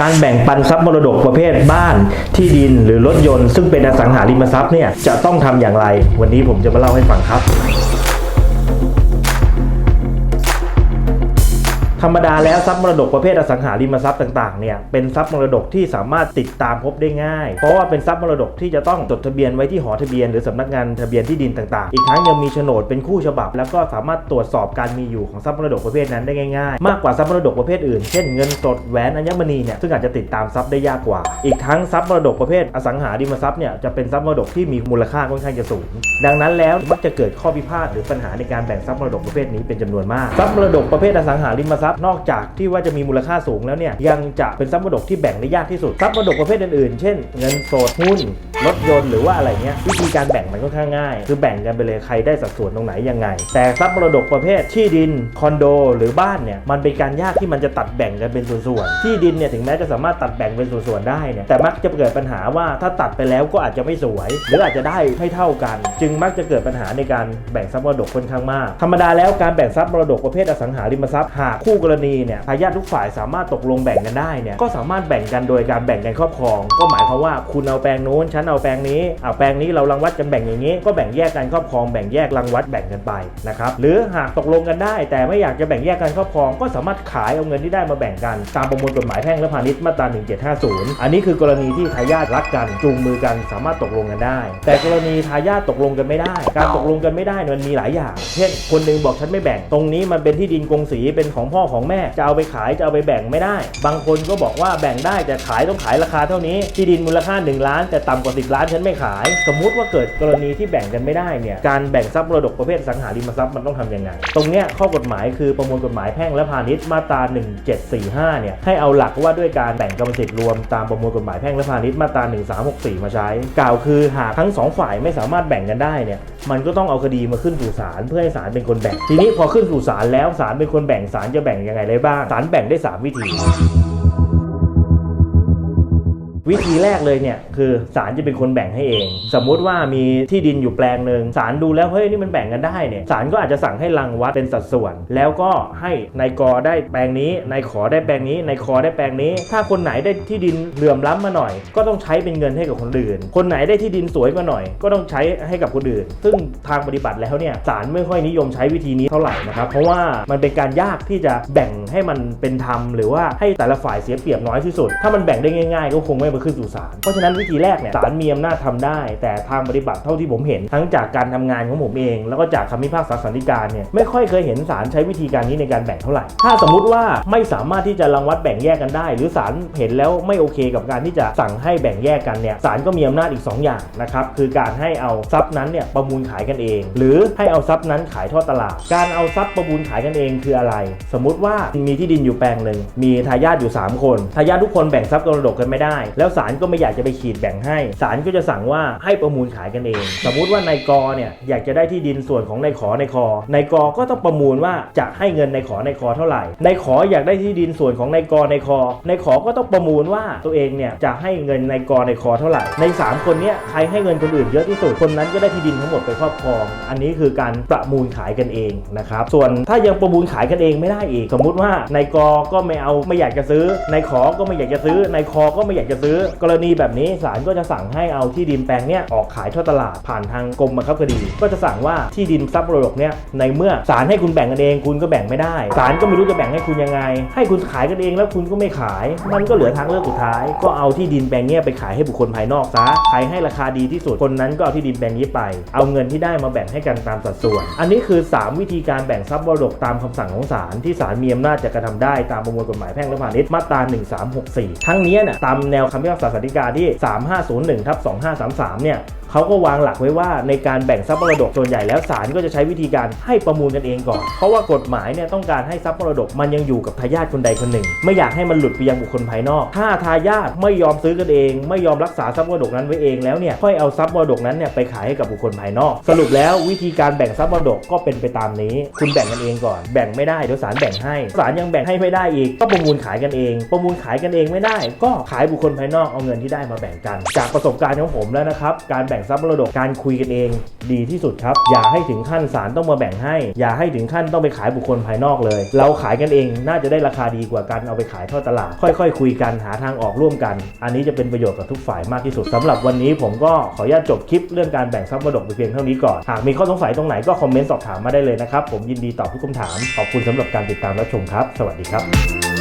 การแบ่งปันทรัพย์มรดกประเภทบ้านที่ดินหรือรถยนต์ ซึ่งเป็นอสังหาริมทรัพย์เนี่ยจะต้องทำอย่างไร วันนี้ผมจะมาเล่าให้ฟังครับ ธรรมดาแล้วทรัพย์มรดกประเภทอสังหาริมทรัพย์ต่างๆเนี่ยเป็นทรัพย์มรดกที่สามารถติดตามพบได้ง่าย เพราะว่าเป็นทรัพย์มรดกที่จะต้องจดทะเบียนไว้ที่หอทะเบียนหรือสำนักงานทะเบียนที่ดินต่างๆ อีกทั้งยังมีโฉนดเป็นคู่ฉบับ แล้วก็สามารถตรวจสอบการมีอยู่ของทรัพย์มรดกประเภทนั้นได้ง่ายๆ มากกว่าทรัพย์มรดกประเภทอื่น เช่นเงินสดแหวนอัญมณีเนี่ยซึ่งอาจจะติดตามทรัพย์ได้ยากกว่า อีกทั้งทรัพย์มรดกประเภทอสังหาริมทรัพย์เนี่ยจะเป็นทรัพย์มรดกที่มีมูลค่าค่อนข้างจะสูง ดังนั้นแล้วมักจะเกิดข้อพิพาทหรือปัญหาในการแบ่งทรัพย์มรดกประเภทนี้เป็นจำนวนมากทรัพย์มรดกประเภทอสังหาริมทรัพนอกจากที่ว่าจะมีมูลค่าสูงแล้วเนี่ยยังจะเป็นทรัพย์มรดกที่แบ่งได้ยากที่สุดทรัพย์มรดกประเภทอื่นๆ เช่น เงินสดหุ้น รถยนต์หรือว่าอะไรเงี้ยวิธีการแบ่งมันค่อนข้างง่าย คือแบ่งกันไปเลยใครได้สัดส่วนตรงไหนยังไง แต่ทรัพย์มรดกประเภทที่ดินคอนโดหรือบ้านเนี่ยมันเป็นการยากที่มันจะตัดแบ่งกันเป็นส่วนๆที่ดินเนี่ยถึงแม้จะสามารถตัดแบ่งเป็นส่วนๆได้เนี่ยแต่มักจะเกิดปัญหาว่าถ้าตัดไปแล้วก็อาจจะไม่สวย หรืออาจจะได้ไม่เท่ากัน จึงมักจะเกิดปัญหาในการแบ่งทรัพย์มรดกค่อนข้างมาก ธรรมดาแล้วการแบ่งทรัพย์มรดกประเภทอสังหาริมทรัพย์หากคู่กรณีเนี่ยทายาททุกฝ่ายสามารถตกลงแบ่งกันได้เนี่ยก็สามารถแบ่งกันโดยการแบ่งกันครอบครอง ก็หมายความว่าคุณเอาแปลงนู้นฉันเอาเอาแปลงนี้เอาแปลงนี้เรารังวัดกันแบ่งอย่างนี้ ก็แบ่งแยกกันครอบครองแบ่งแยกรังวัดแบ่งกันไปนะครับหรือหากตกลงกันได้ แต่ไม่อยากจะแบ่งแยกกันครอบครอง ก็สามารถขายเอาเงินที่ได้มาแบ่งกัน ตามประมวลกฎหมายแพ่งและพาณิชย์มาตรา 1750 อันนี้คือกรณีที่ทายาทรักกันจูงมือกันสามารถตกลงกันได้ แต่กรณีทายาทตกลงกันไม่ได้ การตกลงกันไม่ได้มันมีหลายอย่าง เช่น คนหนึงบอกฉันไม่แบ่ง ตรงนี้มันเป็นที่ดินกงสีเป็นของพ่อของแม่จะเอาไปขายจะเอาไปแบ่งไม่ได้ บางคนก็บอกว่าแบ่งได้แต่ขายต้องขายราคาเท่านี้ที่ดินมูลค่า 1 ล้านแต่ต่ำกว่า10 ล้านฉันไม่ขาย สมมุติว่าเกิดกรณีที่แบ่งกันไม่ได้เนี่ยการแบ่งทรัพย์มรดกประเภทสังหาริมทรัพย์มันต้องทำยังไง ตรงเนี้ยข้อกฎหมายคือประมวลกฎหมายแพ่งและพาณิชย์มาตรา 1745 เนี่ยให้เอาหลักว่าด้วยการแบ่งกรรมสิทธิ์รวมตามประมวลกฎหมายแพ่งและพาณิชย์มาตรา 1364 มาใช้ กล่าวคือหากทั้งสองฝ่ายไม่สามารถแบ่งกันได้เนี่ยมันก็ต้องเอาคดีมาขึ้นสู่ศาลเพื่อให้ศาลเป็นคนแบ่ง ทีนี้พอขึ้นสู่ศาลแล้วศาลเป็นคนแบ่งศาลจะแบ่งยังไงได้บ้างศาลแบ่งได้สามวิธี วิธีแรกเลยเนี่ยคือศาลจะเป็นคนแบ่งให้เอง สมมุติว่ามีที่ดินอยู่แปลงหนึ่งศาลดูแล้วเฮ้ยนี่มันแบ่งกันได้เนี่ยศาลก็อาจจะสั่งให้รังวัดเป็นสัดส่วน แล้วก็ให้นายกอได้แปลงนี้นายขอได้แปลงนี้นายคอได้แปลงนี้ ถ้าคนไหนได้ที่ดินเหลื่อมล้ำมาหน่อย ก็ต้องใช้เป็นเงินให้กับคนอื่น คนไหนได้ที่ดินสวยกว่าหน่อย ก็ต้องใช้ให้กับคนอื่น ซึ่งทางปฏิบัติแล้วเนี่ยศาลไม่ค่อยนิยมใช้วิธีนี้เท่าไหร่นะครับเพราะว่ามันเป็นการยากที่จะแบ่ง ให้มันเป็นธรรมหรือว่าให้แต่ละฝ่ายเสียเปรียบน้อยที่สุด ถ้ามันแบ่งได้ง่ายๆ ก็คงไม่มาขึ้นสู่ศาลเพราะฉะนั้นวิธีแรกเนี่ยศาลมีอำนาจทำได้ แต่ทางปฏิบัติเท่าที่ผมเห็น ทั้งจากการทำงานของผมเอง แล้วก็จากคำพิพากษาสันติการเนี่ยไม่ค่อยเคยเห็นศาลใช้วิธีการนี้ในการแบ่งเท่าไหร่ถ้าสมมุติว่าไม่สามารถที่จะรังวัดแบ่งแยกกันได้ หรือศาลเห็นแล้วไม่โอเคกับการที่จะสั่งให้แบ่งแยกกันเนี่ยศาลก็มีอำนาจอีก 2 อย่างนะครับคือการให้เอาทรัพย์นั้นเนี่ยประมูลขายกันเอง หรือให้เอาทรัพย์นั้นขายทอดตลาด การเอาทรัพย์ประมูลขายกันเองคืออะไร สมมุติว่ามีที่ดินอยู่แปลงหนึ่งมีทายาทอยู่ 3 คนทายาททุกคนแบ่งทรัพย์มรดกกันไม่ได้ แล้วศาลก็ไม่อยากจะไปขีดแบ่งให้ศาลก็จะสั่งว่าให้ประมูลขายกันเอง สมมุติว่านายกเนี่ยอยากจะได้ที่ดินส่วนของนายขอนายคอนายกก็ต้องประมูลว่าจะให้เงินนายขอนายคอเท่าไหร่นายขออยากได้ที่ดินส่วนของนายกนายคอนายขอก็ต้องประมูลว่าตัวเองเนี่ยจะให้เงินนายกนายคอเท่าไหร่ใน 3 คนเนี้ยใครให้เงินคนอื่นเยอะที่สุดคนนั้นก็ได้ที่ดินทั้งหมดไปครอบครอง อันนี้คือการประมูลขายกันเองนะครับส่วนถ้ายังประมูลขายกันเองไม่ได้อีก สมมุติว่านายกก็ไม่เอาไม่อยากจะซื้อ ในขอก็ไม่อยากจะซื้อ ในคอก็ไม่อยากจะซื้อ กรณีแบบนี้ศาลก็จะสั่งให้เอาที่ดินแปลงเนี้ยออกขายทอดตลาดผ่านทางกรมบังคับคดี ก็จะสั่งว่าที่ดินทรัพย์มรดกเนี่ยในเมื่อศาลให้คุณแบ่งกันเองคุณก็แบ่งไม่ได้ศาลก็ไม่รู้จะแบ่งให้คุณยังไง ให้คุณขายกันเองแล้วคุณก็ไม่ขาย มันก็เหลือทางเลือกสุดท้าย ก็เอาที่ดินแปลงเนี้ยไปขายให้บุคคลภายนอกซะใครให้ราคาดีที่สุดคนนั้นก็เอาที่ดินแปลงนี้ไป เอาเงินที่ได้มาแบ่งให้กันตามสัดส่วน อันนี้คือ 3 วิธีการแบ่งทรัพย์มรดกตามคำสั่งของศาลที่ศาลมีอำนาจจะกระทำได้ตามประมวลกฎหมายแพ่งและพาณิชย์มาตรา 1364 ทั้งนี้เนี่ยตามแนวคำพิพากษาสันติกาที่ 3501ทับ2533 เนี่ย เขาก็วางหลักไว้ว่าในการแบ่งทรัพย์มรดกส่วนใหญ่แล้วศาลก็จะใช้วิธีการให้ประมูลกันเองก่อน เพราะว่ากฎหมายเนี่ยต้องการให้ทรัพย์มรดกมันยังอยู่กับทายาทคนใดคนหนึ่ง ไม่อยากให้มันหลุดไปยังบุคคลภายนอก ถ้าทายาทไม่ยอมซื้อกันเอง ไม่ยอมรักษาทรัพย์มรดกนั้นไว้เองแล้วเนี่ยค่อยเอาทรัพย์มรดกนั้นเนี่ยไปขายให้กับบุคคลภายนอก สรุปแล้ววิธีการแบ่งทรัพย์มรดกก็เป็นไปตามนี้ คุณแบ่งกันเองก่อน แบ่งไม่ได้เดี๋ยวศาลแบ่งให้ศาลยังแบ่งให้ไม่ได้อีก ก็ประมูลขายกันเอง ประมูลขายกันเองไม่ได้ ก็ขายบุคคลภายนอกเอาเงินที่ได้มาแบ่งกัน จากประสบการณ์ของผมแล้วนะครับการแบ่งงทรัพย์มรดกการคุยกันเองดีที่สุดครับ อย่าให้ถึงขั้นศาลต้องมาแบ่งให้ อย่าให้ถึงขั้นต้องไปขายบุคคลภายนอกเลย เราขายกันเองน่าจะได้ราคาดีกว่าการเอาไปขายทอดตลาด ค่อยๆคุยกันหาทางออกร่วมกัน อันนี้จะเป็นประโยชน์กับทุกฝ่ายมากที่สุดสำหรับวันนี้ผมก็ขออนุญาตจบคลิปเรื่องการแบ่งทรัพย์มรดกไปเพียงเท่านี้ก่อนหากมีข้อสงสัยตรงไหนก็คอมเมนต์สอบถามมาได้เลยนะครับผมยินดีตอบทุกคำถามขอบคุณสำหรับการติดตามรับชมครับ สวัสดีครับ